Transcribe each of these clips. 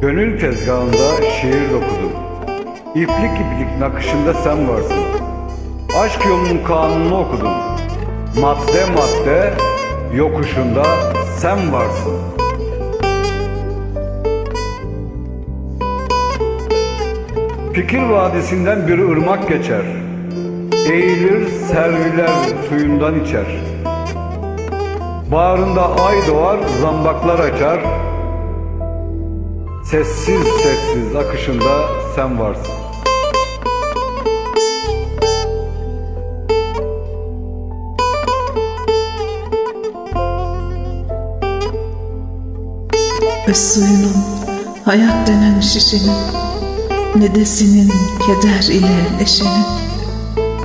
Gönül tezgahında şiir dokudum. İplik iplik nakışında sen varsın. Aşk yolunun kanunu okudum. Madde madde yokuşunda sen varsın. Fikir vadisinden bir ırmak geçer. Eğilir serviler suyundan içer. Bağrında ay doğar, zambaklar açar. Sessiz sessiz akışında sen varsın. Ve suyunun hayat denen şişenin Ne de senin keder ile neşenin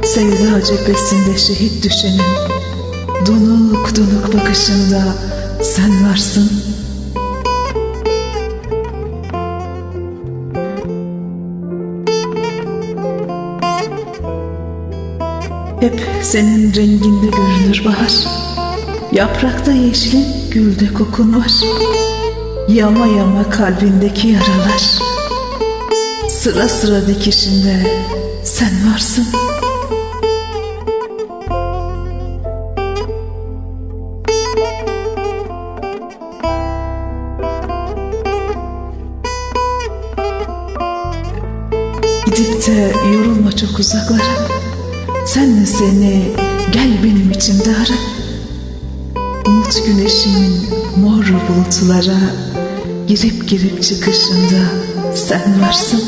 Sevda cephesinde şehit düşenin Donuk donuk bakışında sen varsın. Hep senin renginde görünür bahar. Yaprakta yeşilin, gülde kokun var. Yama yama kalbindeki yaralar Sıra sıra dikişinde sen varsın. Gidip de yorulma çok uzaklara. Sen de seni gel benim içimde ara. Umut güneşimin mor bulutlara Girip girip çıkışında sen varsın